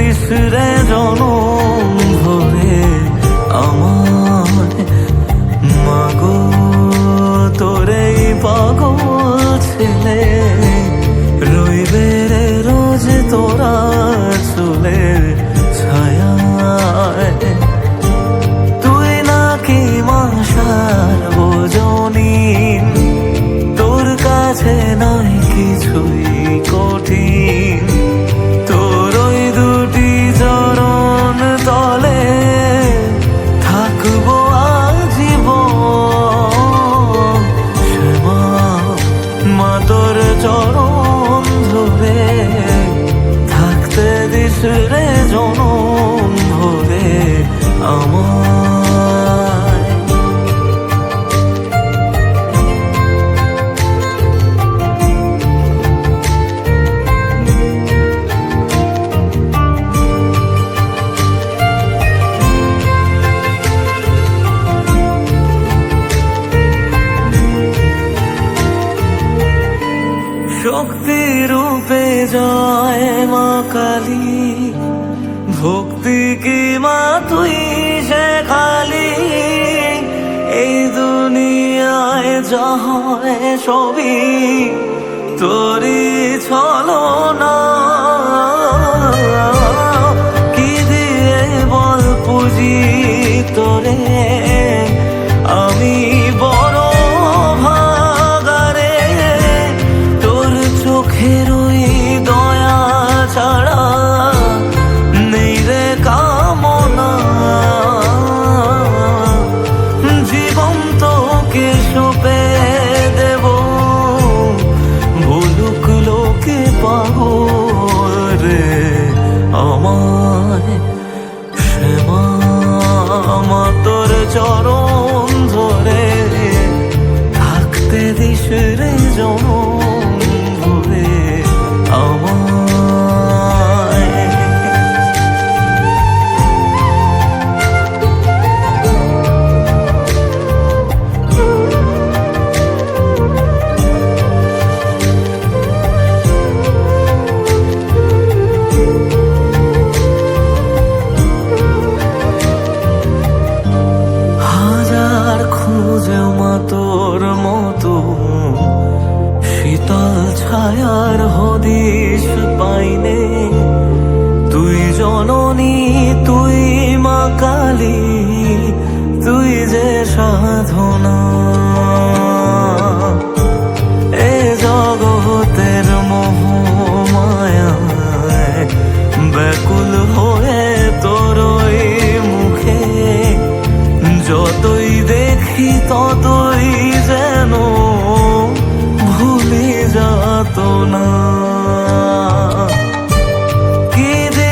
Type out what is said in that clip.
This রে জনম ভরে আমার। মাগো, তোরে পাগল ছেলে, রইবে রে রোজ তোরা চুলের ছায়া তুই নাকি মাসার বোঝনি, তোর কাছে নাই কিছুই। দিস রে শক্তি রূপে জয় মা কালী। ভক্তি কি মা তুই সে খালি? এই দুনিয়ায় যা হয় সবই তোরই ছলো না কি দিয়ে বল পুজি তোরে? আমি চোখের ওই দয়া ছাড়া নেই রে কামনা। জীবন তোকে সপে দেব। ভুলুক লোকে পাবো রে আমায় শ্যামা তোর চরণ ছায়ার হদিশ পাইনে। তুই জননী তুই মা কালী তুই যে সাধনা। না।